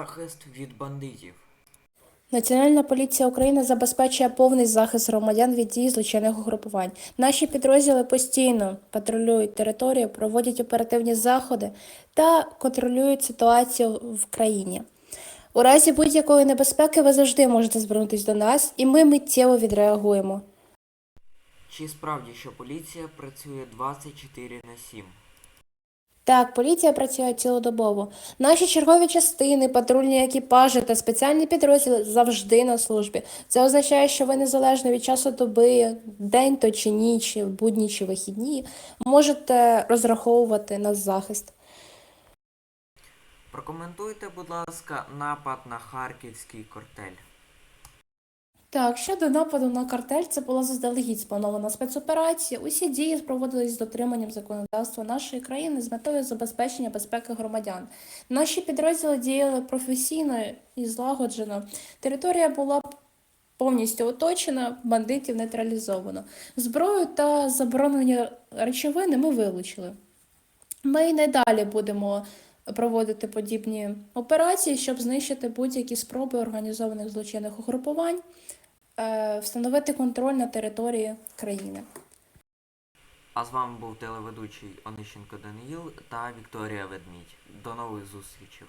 захист від бандитів. Національна поліція України забезпечує повний захист громадян від дій злочинних угрупувань. Наші підрозділи постійно патрулюють територію, проводять оперативні заходи та контролюють ситуацію в країні. У разі будь-якої небезпеки ви завжди можете звернутися до нас, і ми миттєво відреагуємо. Чи справді, що поліція працює 24 на 7? Так, поліція працює цілодобово. Наші чергові частини, патрульні екіпажі та спеціальні підрозділи завжди на службі. Це означає, що ви незалежно від часу доби, день то чи ніч, будні чи вихідні, можете розраховувати на захист. Прокоментуйте, будь ласка, напад на харківський кортель. Так, щодо нападу на картель, це була заздалегідь спланована спецоперація. Усі дії проводились з дотриманням законодавства нашої країни з метою забезпечення безпеки громадян. Наші підрозділи діяли професійно і злагоджено. Територія була повністю оточена, бандитів нейтралізовано. Зброю та заборонені речовини ми вилучили. Ми й надалі будемо проводити подібні операції, щоб знищити будь-які спроби організованих злочинних угрупувань, е, встановити контроль на території країни. А з вами був телеведучий Онищенко Даниїл та Вікторія Ведмідь. До нових зустрічей.